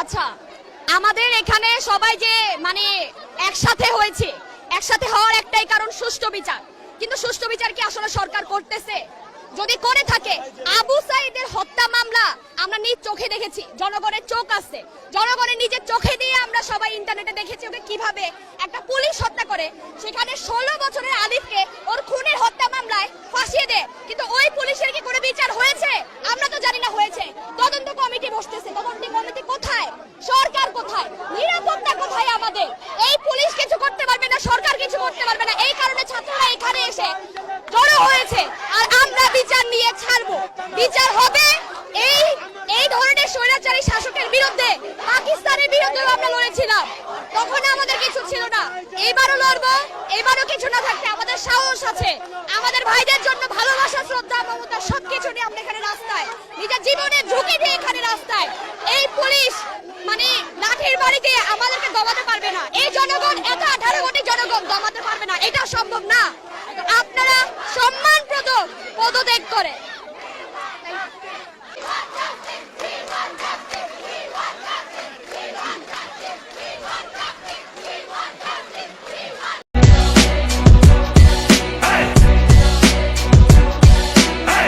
আচ্ছা আমাদের এখানে সবাই যে মানে একসাথে হয়েছে, একসাথে হওয়ার একটাই কারণ সুষ্ঠু বিচার। কিন্তু সুষ্ঠু বিচার কি আসলে সরকার করতেছে? যদি করে থাকে, আবু সাইদের হত্যা মামলা আমরা নিজ চোখে দেখেছি, জনগণের চোখ আছে। জনগণের নিজের চোখে দিয়ে আমরা সবাই ইন্টারনেটে দেখেছি ওকে কীভাবে একটা পুলিশ হত্যা করে। সেখানে ষোলো বছরের আলিফকে ওর ছিল না। এবারও লড়বো, এবারও কিছু না থাকতে আমাদের সাহস আছে। আমাদের ভাইদের জন্য ভালোবাসা, শ্রদ্ধা, মমতা সবকিছু নিয়ে আমরা এখানে রাস্তায়। নিজের জীবনের ঝুঁকি দিয়ে এখানে রাস্তায়। এই পুলিশ মানে লাঠির বাড়িতে আমাদেরকে দমাতে পারবে না। এই জনগণ, এত আঠারো কোটি জনগণ দমাতে পারবে না। এটা সম্ভব না। আপনারা সম্মানপ্রদ পদত্যাগ করে।